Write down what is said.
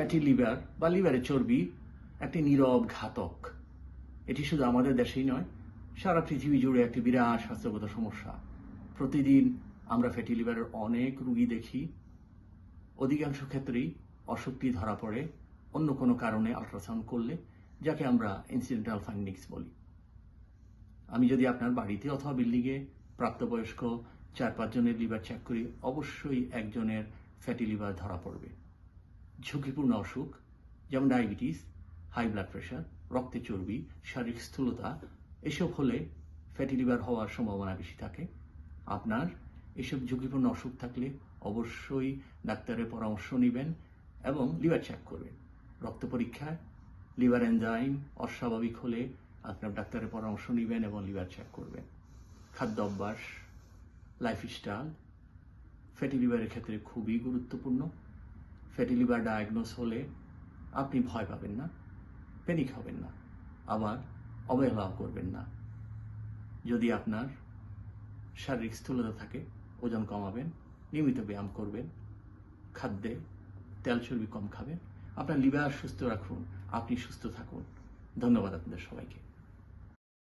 Fatty liver বা লিভারের চর্বি একটি নীরব ঘাতক। এটি শুধু আমাদের দেশেই নয়, সারা পৃথিবী জুড়ে একটি বিরাট স্বাস্থ্যগত সমস্যা। প্রতিদিন আমরা ফ্যাটি লিভারের অনেক রুগী দেখি। অধিকাংশ ক্ষেত্রেই অসুখটি ধরা পড়ে অন্য কোনো কারণে আল্ট্রাসাউন্ড করলে, যাকে আমরা ইনসিডেন্টাল ফাইন্ডিংস বলি। আমি যদি আপনার বাড়িতে অথবা বিল্ডিংয়ে প্রাপ্তবয়স্ক চার পাঁচজনের লিভার চেক করি, অবশ্যই একজনের ফ্যাটি লিভার ধরা পড়বে। ঝুঁকিপূর্ণ অসুখ, যেমন ডায়াবেটিস, হাই ব্লাড প্রেশার, রক্তে চর্বি, শারীরিক স্থূলতা, এসব হলে ফ্যাটি লিভার হওয়ার সম্ভাবনা বেশি থাকে। আপনার এসব ঝুঁকিপূর্ণ অসুখ থাকলে অবশ্যই ডাক্তারের পরামর্শ নেবেন এবং লিভার চেক করবেন। রক্ত পরীক্ষায় লিভার এনজাইম অস্বাভাবিক হলে আপনার ডাক্তারের পরামর্শ নেবেন এবং লিভার চেক করবেন। খাদ্য অভ্যাস লাইফস্টাইল ফ্যাটি লিভারের ক্ষেত্রে খুবই গুরুত্বপূর্ণ। ফ্যাটি লিভার ডায়াগনোস হলে আপনি ভয় পাবেন না প্যানিক হবেন না, আবার অবহেলাও করবেন না। যদি আপনার শারীরিক স্থূলতা থাকে, ওজন কমাবেন, নিয়মিত ব্যায়াম করবেন, খাদ্যে তেল চর্বি কম খাবেন, আপনার লিভার সুস্থ রাখুন, আপনি সুস্থ থাকুন। ধন্যবাদ আপনাদের সবাইকে।